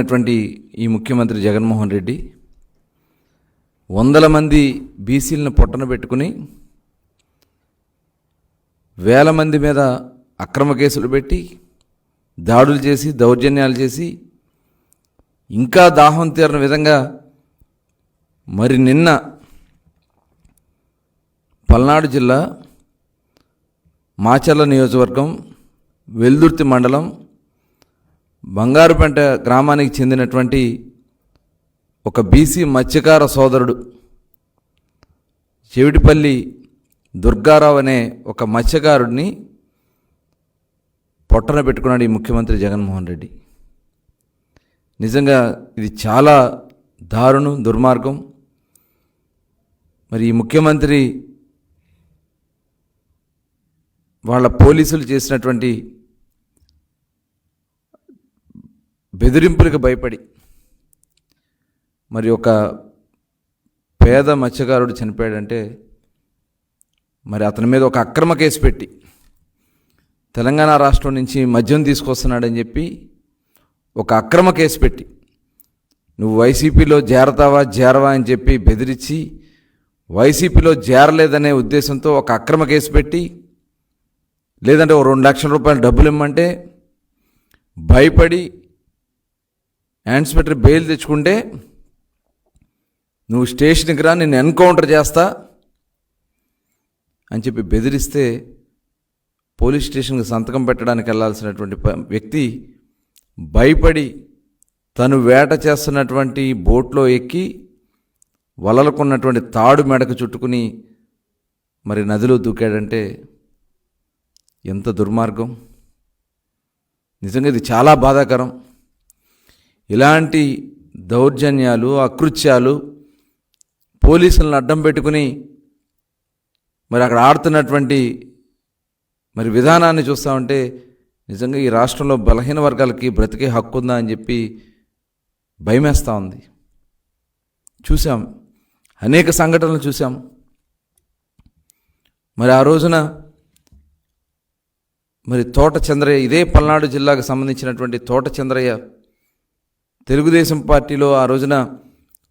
దుర్మార్గుడైనటువంటి ఈ ముఖ్యమంత్రి జగన్మోహన్ రెడ్డి వందల మంది బీసీలను పొట్టన పెట్టుకుని వేల మంది మీద అక్రమ కేసులు పెట్టి దాడులు చేసి దౌర్జన్యాలు చేసి ఇంకా దాహం తీరిన విధంగా మరి నిన్న పల్నాడు జిల్లా మాచర్ల నియోజకవర్గం వెల్దుర్తి మండలం బంగారుపేట గ్రామానికి చెందినటువంటి ఒక బీసీ మత్స్యకార సోదరుడు చెవిటిపల్లి దుర్గారావు అనే ఒక మత్స్యకారుడిని పొట్టన పెట్టుకున్నాడు ఈ ముఖ్యమంత్రి జగన్మోహన్ రెడ్డి. నిజంగా ఇది చాలా దారుణం దుర్మార్గం. మరి ఈ ముఖ్యమంత్రి వాళ్ళ పోలీసులు చేసినటువంటి బెదిరింపులకు భయపడి మరి ఒక పేద మత్స్యకారుడు చనిపోయాడంటే మరి అతని మీద ఒక అక్రమ కేసు పెట్టి తెలంగాణ రాష్ట్రం నుంచి మద్యం తీసుకొస్తున్నాడని చెప్పి ఒక అక్రమ కేసు పెట్టి నువ్వు వైసీపీలో చేరతావా చేరవా అని చెప్పి బెదిరించి వైసీపీలో చేరలేదనే ఉద్దేశంతో ఒక అక్రమ కేసు పెట్టి లేదంటే ఓ రెండు లక్షల రూపాయలు డబ్బులు ఇమ్మంటే భయపడి ఇన్స్పెక్టర్ బెయిల్ తెచ్చుకుంటే నువ్వు స్టేషన్కి రా నేను ఎన్కౌంటర్ చేస్తా అని చెప్పి బెదిరిస్తే పోలీస్ స్టేషన్కి సంతకం పెట్టడానికి వెళ్ళాల్సినటువంటి వ్యక్తి భయపడి తను వేట చేస్తున్నటువంటి బోట్లో ఎక్కి వలలకున్నటువంటి తాడు మెడకు చుట్టుకుని మరి నదిలో దూకాడంటే ఎంత దుర్మార్గం. నిజంగా ఇది చాలా బాధాకరం. ఇలాంటి దౌర్జన్యాలు అకృత్యాలు పోలీసులను అడ్డం పెట్టుకుని మరి అక్కడ ఆడుతున్నటువంటి మరి విధానాన్ని చూస్తామంటే నిజంగా ఈ రాష్ట్రంలో బలహీన వర్గాలకి బ్రతికే హక్కు ఉందా అని చెప్పి భయమేస్తూ ఉంది. చూసాం అనేక సంఘటనలు చూసాం మరి ఆ రోజున మరి తోట చంద్రయ్య ఇదే పల్నాడు జిల్లాకు సంబంధించినటువంటి తోట చంద్రయ్య తెలుగుదేశం పార్టీలో ఆ రోజున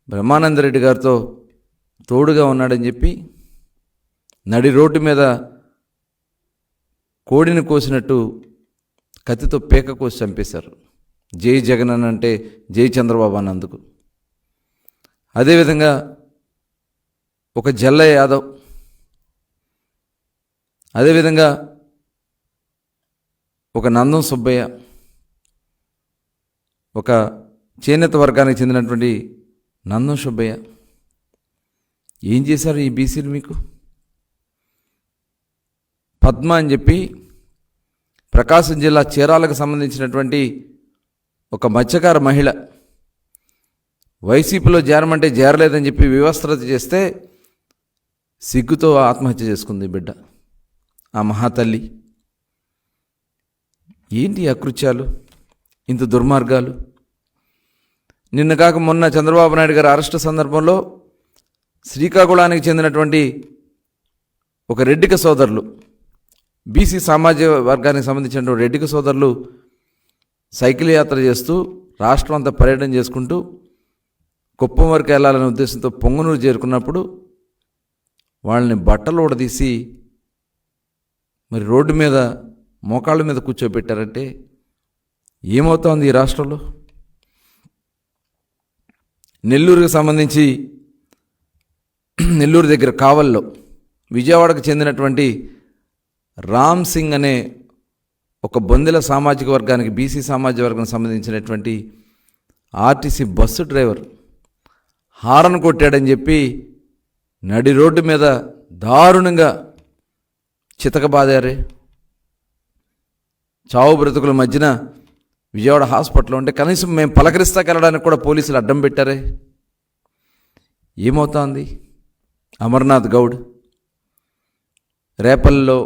బ్రహ్మానందరెడ్డి గారితో తోడుగా ఉన్నాడని చెప్పి నడి రోడ్డు మీద కోడిని కోసినట్టు కత్తితో పేక కోసి చంపేశారు. జై జగన్ అని అంటే జై చంద్రబాబు అన్నందుకు. అదేవిధంగా ఒక జల్ల యాదవ్. అదేవిధంగా ఒక నందం సుబ్బయ్య. ఒక చేనేత వర్గానికి చెందినటువంటి నందం సుబ్బయ్య. ఏం చేశారు ఈ బీసీలు మీకు? పద్మ అని చెప్పి ప్రకాశం జిల్లా చీరాలకు సంబంధించినటువంటి ఒక మత్స్యకార మహిళ వైసీపీలో చేరమంటే చేరలేదని చెప్పి వివస్త్రత చేస్తే సిగ్గుతో ఆత్మహత్య చేసుకుంది బిడ్డ ఆ మహాతల్లి. ఏంటి అకృత్యాలు? ఇంత దుర్మార్గాలు? నిన్న కాక మొన్న చంద్రబాబు నాయుడు గారి అరెస్టు సందర్భంలో శ్రీకాకుళానికి చెందినటువంటి ఒక రెడ్డిక సోదరులు బీసీ సామాజిక వర్గానికి సంబంధించినటువంటి రెడ్డిక సోదరులు సైకిల్ యాత్ర చేస్తూ రాష్ట్రం అంతా పర్యటన చేసుకుంటూ కుప్పం వరకు వెళ్ళాలనే ఉద్దేశంతో పొంగనూరు చేరుకున్నప్పుడు వాళ్ళని బట్టలు ఊడదీసి మరి రోడ్డు మీద మోకాళ్ళ మీద కూర్చోబెట్టారంటే ఏమవుతోంది ఈ రాష్ట్రంలో? నెల్లూరుకి సంబంధించి నెల్లూరు దగ్గర కావల్లో విజయవాడకు చెందినటువంటి రామ్ సింగ్ అనే ఒక బొందెల సామాజిక వర్గానికి బీసీ సామాజిక వర్గానికి సంబంధించినటువంటి ఆర్టీసీ బస్సు డ్రైవర్ హారన్ కొట్టాడని చెప్పి నడి రోడ్డు మీద దారుణంగా చితకబాదారే. చావు బ్రతుకుల మధ్యన విజయవాడ హాస్పిటల్లో ఉంటే కనీసం మేము పలకరిస్తాకెళ్ళడానికి కూడా పోలీసులు అడ్డం పెట్టారే. ఏమవుతోంది? అమర్నాథ్ గౌడ్ రేపల్లో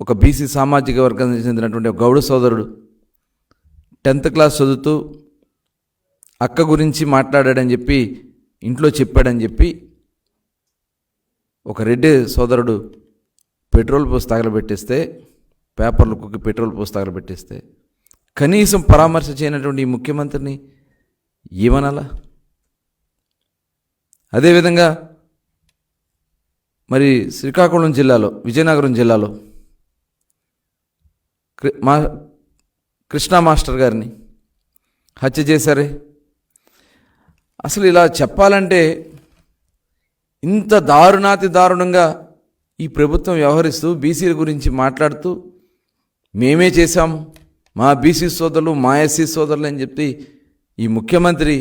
ఒక బీసీ సామాజిక వర్గానికి చెందినటువంటి ఒక గౌడ సోదరుడు టెన్త్ క్లాస్ చదువుతూ అక్క గురించి మాట్లాడాడని చెప్పి ఇంట్లో చెప్పాడని చెప్పి ఒక రెడ్డి సోదరుడు పెట్రోల్ పోసి తగలబెట్టేస్తే పేపర్లు కుక్కి పెట్రోల్ పోసి తగలబెట్టేస్తే కనీసం పరామర్శ చేయనటువంటి ఈ ముఖ్యమంత్రిని ఏమనాలా? అదేవిధంగా మరి శ్రీకాకుళం జిల్లాలో విజయనగరం జిల్లాలో కృ- మా కృష్ణా మాస్టర్ గారిని హత్య చేశారే. అసలు ఇలా చెప్పాలంటే ఇంత దారుణాతి దారుణంగా ఈ ప్రభుత్వం వ్యవహరిస్తూ బీసీల గురించి మాట్లాడుతూ మేమే చేశాం మా బీసీ సోదరులు మా ఎస్సీ సోదరులు అని చెప్పి ఈ ముఖ్యమంత్రి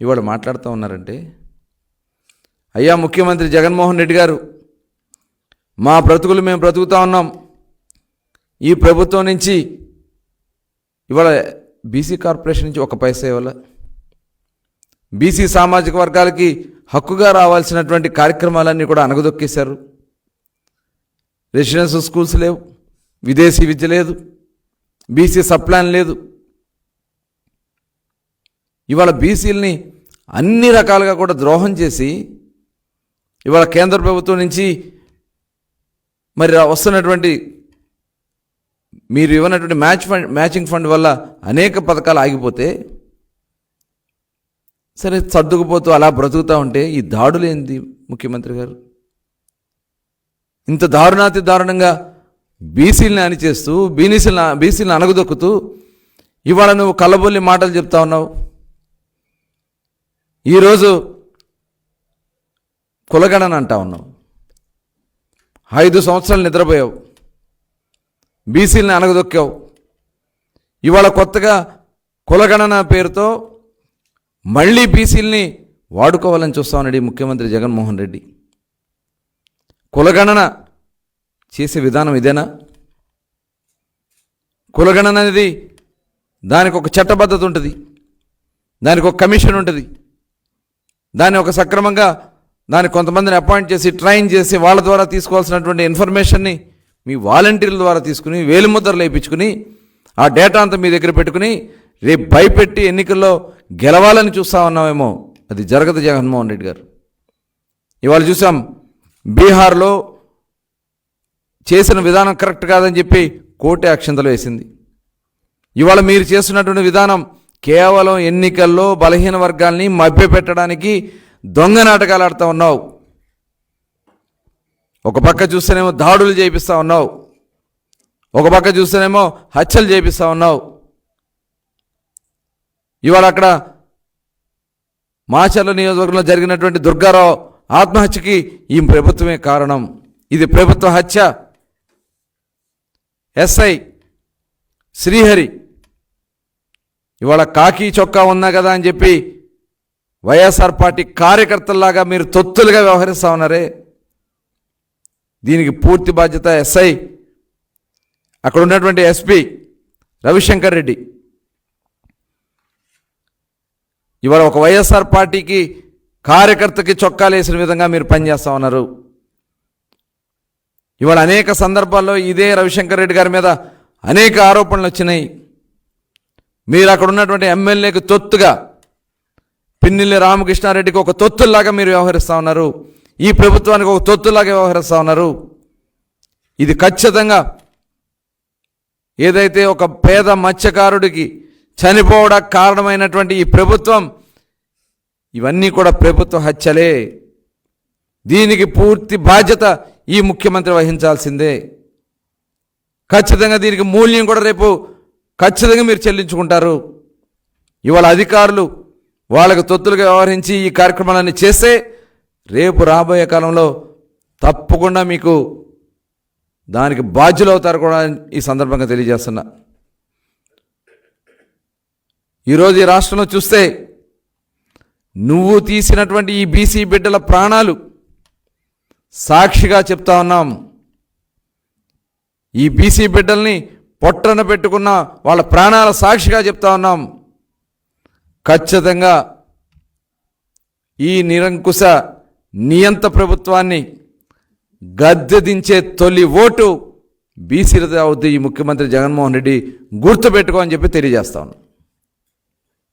ఇవాళ మాట్లాడుతూ ఉన్నారంటే అయ్యా ముఖ్యమంత్రి జగన్మోహన్ రెడ్డి గారు మా బ్రతుకులు మేము బ్రతుకుతా ఉన్నాం. ఈ ప్రభుత్వం నుంచి ఇవాళ బీసీ కార్పొరేషన్ నుంచి ఒక పైసా ఇవ్వాల. బీసీ సామాజిక వర్గాలకి హక్కుగా రావాల్సినటువంటి కార్యక్రమాలన్నీ కూడా అనగదొక్కేశారు రెసిడెన్షియల్ స్కూల్స్ లేవు విదేశీ విద్య లేదు బీసీ సప్లాన్ లేదు. ఇవాళ బీసీలని అన్ని రకాలుగా కూడా ద్రోహం చేసి ఇవాళ కేంద్ర ప్రభుత్వం నుంచి మరి వస్తున్నటువంటి మీరు ఇవ్వనటువంటి మ్యాచ్ ఫండ్ మ్యాచింగ్ ఫండ్ వల్ల అనేక పథకాలు ఆగిపోతే సరే సర్దుకుపోతూ అలా బ్రతుకుతూ ఉంటే ఈ దాడులు ఏంది ముఖ్యమంత్రి గారు? ఇంత దారుణాతి దారుణంగా బీసీలని అణిచేస్తూ బీనీసీలను బీసీలను అనగదొక్కుతూ ఇవాళ నువ్వు కళ్ళబొల్లి మాటలు చెప్తా ఉన్నావు. ఈరోజు కులగణన అంటా ఉన్నావు ఐదు సంవత్సరాలు నిద్రపోయావు. బీసీలని అనగదొక్కావు ఇవాళ కొత్తగా కులగణన పేరుతో మళ్ళీ బీసీలని వాడుకోవాలని చూస్తామన్నాడు ఈ ముఖ్యమంత్రి జగన్మోహన్ రెడ్డి. కులగణన చేసే విధానం ఇదేనా? కులగణన అనేది దానికి ఒక చట్టబద్ధత ఉంటుంది. దానికి ఒక కమిషన్ ఉంటుంది. దాన్ని ఒక సక్రమంగా దాన్ని కొంతమందిని అపాయింట్ చేసి ట్రైన్ చేసి వాళ్ళ ద్వారా తీసుకోవాల్సినటువంటి ఇన్ఫర్మేషన్ని మీ వాలంటీర్ల ద్వారా తీసుకుని వేలిముద్రలు వేయించుకుని ఆ డేటా అంతా మీ దగ్గర పెట్టుకుని రేపు భయపెట్టి ఎన్నికల్లో గెలవాలని చూస్తా ఉన్నామేమో. అది జరగదు జగన్మోహన్ రెడ్డి గారు. ఇవాళ చూసాం బీహార్లో చేసిన విధానం కరెక్ట్ కాదని చెప్పి కోటి అక్షంతలు వేసింది. ఇవాళ మీరు చేస్తున్నటువంటి విధానం కేవలం ఎన్నికల్లో బలహీన వర్గాల్ని మభ్యపెట్టడానికి దొంగ నాటకాలు ఆడుతూ ఉన్నావు. ఒక పక్క చూస్తేనేమో దాడులు చేపిస్తూ ఉన్నావు. ఒక పక్క చూస్తేనేమో హత్యలు చేపిస్తూ ఉన్నావు. ఇవాళ అక్కడ మాచర్ల నియోజకవర్గంలో జరిగినటువంటి దుర్గారావు ఆత్మహత్యకి ఈ ప్రభుత్వమే కారణం. ఇది ప్రభుత్వ హత్య. ఎస్ఐ శ్రీహరి ఇవాళ కాకి చొక్కా ఉన్నా కదా అని చెప్పి వైఎస్ఆర్ పార్టీ కార్యకర్తల్లాగా మీరు తొత్తులుగా వ్యవహరిస్తా ఉన్నారే? దీనికి పూర్తి బాధ్యత ఎస్ఐ అక్కడ ఉన్నటువంటి ఎస్పీ రవిశంకర్ రెడ్డి. ఇవాళ ఒక వైఎస్ఆర్ పార్టీకి కార్యకర్తకి చొక్కాలు వేసిన విధంగా మీరు పనిచేస్తూ ఉన్నారు. ఇవాళ అనేక సందర్భాల్లో ఇదే రవిశంకర్ రెడ్డి గారి మీద అనేక ఆరోపణలు వచ్చినాయి. మీరు అక్కడ ఉన్నటువంటి ఎమ్మెల్యేకి తొత్తుగా పిన్నిల్లి రామకృష్ణారెడ్డికి ఒక తొత్తుల్లాగా మీరు వ్యవహరిస్తూ ఉన్నారు. ఈ ప్రభుత్వానికి ఒక తొత్తులాగా వ్యవహరిస్తూ ఉన్నారు. ఇది ఖచ్చితంగా ఏదైతే ఒక పేద మత్స్యకారుడికి చనిపోవడానికి కారణమైనటువంటి ఈ ప్రభుత్వం ఇవన్నీ కూడా ప్రభుత్వ హత్యలే. దీనికి పూర్తి బాధ్యత ఈ ముఖ్యమంత్రి వహించాల్సిందే. ఖచ్చితంగా దీనికి మూల్యం కూడా రేపు ఖచ్చితంగా మీరు చెల్లించుకుంటారు. ఇవాళ అధికారులు వాళ్ళకు తొత్తులుగా వ్యవహరించి ఈ కార్యక్రమాలన్నీ చేస్తే రేపు రాబోయే కాలంలో తప్పకుండా మీకు దానికి బాధ్యులు అవుతారు కూడా ఈ సందర్భంగా తెలియజేస్తున్నా. ఈరోజు ఈ రాష్ట్రంలో చూస్తే నువ్వు తీసినటువంటి ఈ బీసీ బిడ్డల ప్రాణాలు సాక్షిగా చెప్తా ఉన్నాం. ఈ బీసీ బిడ్డల్ని పొట్టన పెట్టుకున్న వాళ్ళ ప్రాణాల సాక్షిగా చెప్తా ఉన్నాం. ఖచ్చితంగా ఈ నిరంకుశ నియంత ప్రభుత్వాన్ని గద్దె దించే తొలి ఓటు బీసీలతో అవుతుంది ఈ ముఖ్యమంత్రి జగన్మోహన్ రెడ్డి గుర్తుపెట్టుకో అని చెప్పి తెలియజేస్తాను